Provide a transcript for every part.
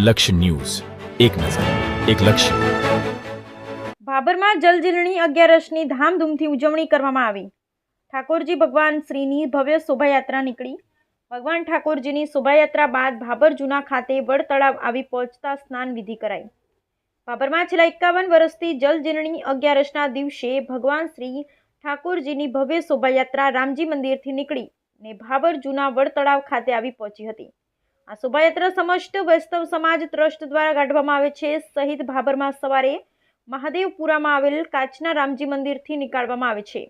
લક્ષ્ય ન્યૂઝ. એક નજર, એક લક્ષ્ય. ભાભરમાં જલજીલણી અગિયારસની ધામધૂમથી ઉજવણી કરવામાં આવી. ઠાકોરજી ભગવાન શ્રીની ભવ્ય શોભાયાત્રા નીકળી. ભગવાન ઠાકોરજીની શોભાયાત્રા બાદ ભાભર જૂના ખાતે વડ તળાવ આવી પહોંચતા સ્નાન વિધિ કરાઈ. ભાભરમાં છેલ્લા એકાવન વર્ષથી જલજીલણી અગિયારસના દિવસે ભગવાન શ્રી ઠાકોરજીની ભવ્ય શોભાયાત્રા રામજી મંદિરથી નીકળી ને ભાભર જૂના વડ તળાવ ખાતે આવી પહોંચી હતી. આ શોભાયાત્રા સમસ્ત વૈષ્ણવ સમાજ ટ્રસ્ટ દ્વારા કાઢવામાં આવે છે. સહિત ભાભરમાં સવારે મહાદેવપુરામાં આવેલ કાચના રામજી મંદિરથી નીકાળવામાં આવે છે.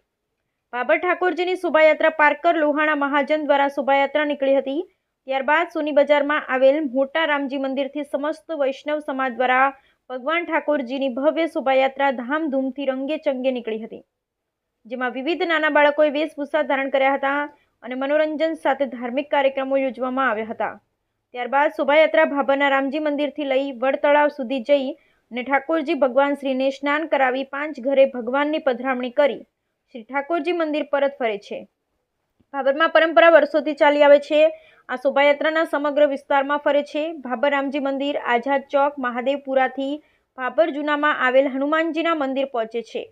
બાબર ઠાકોરજીની શોભાયાત્રા પારકર લોહાણા મહાજન દ્વારા શોભાયાત્રા નીકળી હતી. ત્યારબાદ સોની બજારમાં આવેલ મોટા રામજી મંદિરથી સમસ્ત વૈષ્ણવ સમાજ દ્વારા ભગવાન ઠાકોરજીની ભવ્ય શોભાયાત્રા ધામધૂમથી રંગે ચંગે નીકળી હતી. જેમાં વિવિધ નાના બાળકોએ વેશભૂષા ધારણ કર્યા હતા અને મનોરંજન સાથે ધાર્મિક કાર્યક્રમો યોજવામાં આવ્યા હતા. ત્યારબાદ શોભાયાત્રા ભાભાના રામજી મંદિરથી લઈ વડતળાવ સુધી જઈ અને ઠાકોરજી ભગવાન શ્રીને સ્નાન કરાવી પાંચ ઘરે ભગવાનની પધરામણી કરી. શ્રી ઠાકોરજી મંદિર પરત ફરે છે. ભાભરમાં પરંપરા વર્ષોથી ચાલી આવે છે. આ શોભાયાત્રાના સમગ્ર વિસ્તારમાં ફરે છે. ભાભર રામજી મંદિર, આઝાદ ચોક, મહાદેવપુરાથી ભાભર જૂનામાં આવેલ હનુમાનજીના મંદિર પહોંચે છે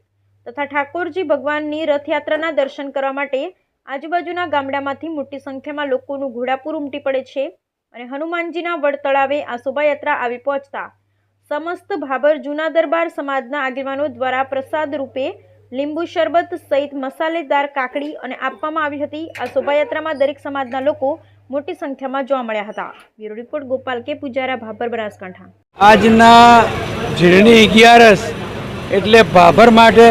તથા ઠાકોરજી ભગવાનની રથયાત્રાના દર્શન કરવા માટે આજુબાજુના ગામડામાંથી મોટી સંખ્યામાં લોકોનું ઘોડાપુર ઉમટી પડે છે. અને હનુમાનજીના વડતળાવે આ શોભાયાત્રા આવી પહોંચતા. સમસ્ત ભાભર જૂના દરબાર સમાજના આગેવાનો દ્વારા પ્રસાદ રૂપે લીંબુ શરબત સહિત મસાલેદાર કાકડી અને આપવામાં આવી હતી. આ શોભાયાત્રામાં દરેક સમાજના લોકો મોટી સંખ્યામાં જોવા મળ્યા હતા. બ્યુરો રિપોર્ટ, ગોપાલ કે પૂજારા, ભાભર બનાસકાંઠા. આજના ઝીણી અગિયારસ એટલે ભાભર માટે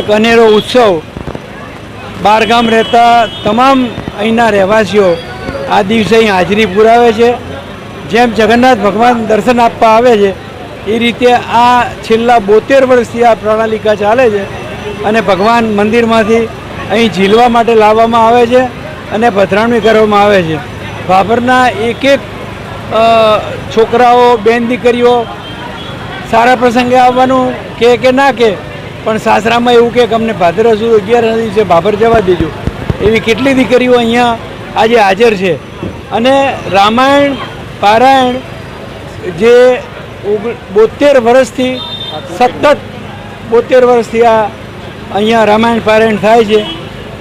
એક અનેરો ઉત્સવ. બહારગામ રહેતા તમામ અહીંના રહેવાસીઓ આ દિવસે અહીં હાજરી પુરાવે છે. જેમ જગન્નાથ ભગવાન દર્શન આપવા આવે છે, એ રીતે આ છેલ્લા બોતેર વર્ષથી આ પ્રણાલિકા ચાલે છે અને ભગવાન મંદિરમાંથી અહીં ઝીલવા માટે લાવવામાં આવે છે અને પધરામણી કરવામાં આવે છે. ભાભરના એક એક છોકરાઓ, બેન દીકરીઓ સારા પ્રસંગે આવવાનું કે કે ના કે, પણ સાસરામાં એવું કે અમને ભાદર હજુ અગિયાર દિવસે ભાભર જવા દેજો. એવી કેટલી દીકરીઓ અહીંયા આજે હાજર છે. અને રામાયણ, પારાયણ જે બોતેર વર્ષથી સતત બોતેર વર્ષથી આ અહીંયા રામાયણ, પારાયણ થાય છે.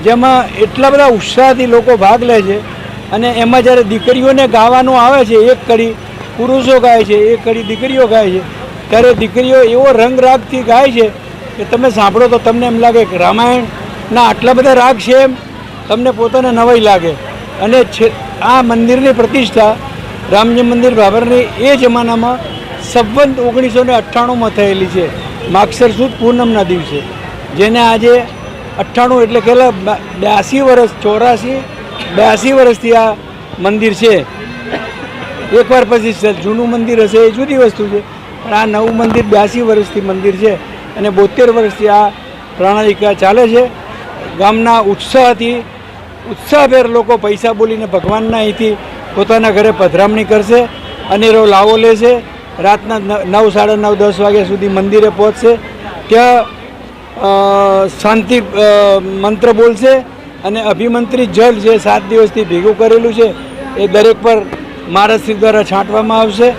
જેમાં એટલા બધા ઉત્સાહથી લોકો ભાગ લે છે. અને એમાં જ્યારે દીકરીઓને ગાવાનું આવે છે, એક કડી પુરુષો ગાય છે, એક કડી દીકરીઓ ગાય છે, ત્યારે દીકરીઓ એવો રંગ રાગથી ગાય છે કે તમે સાંભળો તો તમને એમ લાગે કે રામાયણના આટલા બધા રાગ છે એમ. તમને પોતાને નવાઈ લાગે. અને આ મંદિરની પ્રતિષ્ઠા રામજી મંદિર ભાભરની એ જમાનામાં સંવંત ઓગણીસો ને અઠ્ઠાણુંમાં થયેલી છે. માગસર સુદ પૂનમના દિવસે. જેને આજે અઠ્ઠાણું એટલે કેટલા બ્યાસી વર્ષ, ચોરાસી, બ્યાસી વર્ષથી આ મંદિર છે. એકવાર પછી જૂનું મંદિર હશે, એ જુદી વસ્તુ છે. પણ આ નવું મંદિર બ્યાસી વર્ષથી મંદિર છે અને બોતેર વર્ષથી આ પ્રણાલિકા ચાલે છે. ગામના ઉત્સાહથી ઉત્સાહભેર લોકો પૈસા બોલીને ભગવાનના અહીંથી પોતાના ઘરે પધરામણી કરશે અનેરો લાવો લેશે. રાતના નવ, સાડા નવ, દસ વાગ્યા સુધી મંદિરે પહોંચશે. ત્યાં શાંતિ મંત્ર બોલશે અને અભિમંત્રી જળ જે સાત દિવસથી ભેગું કરેલું છે એ દરેક પર મહારાજશ્રી દ્વારા છાંટવામાં આવશે.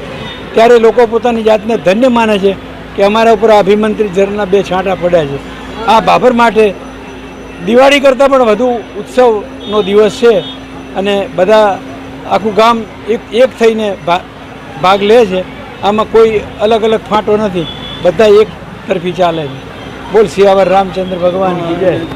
ત્યારે લોકો પોતાની જાતને ધન્ય માને છે કે અમારા ઉપર અભિમંત્રી જળના બે છાંટા પડ્યા છે. આ બાબર માટે દિવાળી કરતાં પણ વધુ ઉત્સવનો દિવસ છે અને બધા આખું ગામ એક એક થઈને ભાગ લે છે. આમાં કોઈ અલગ અલગ ફાંટો નથી. બધા એક તરફી ચાલે છે. બોલ સિયાવર રામચંદ્ર ભગવાન કી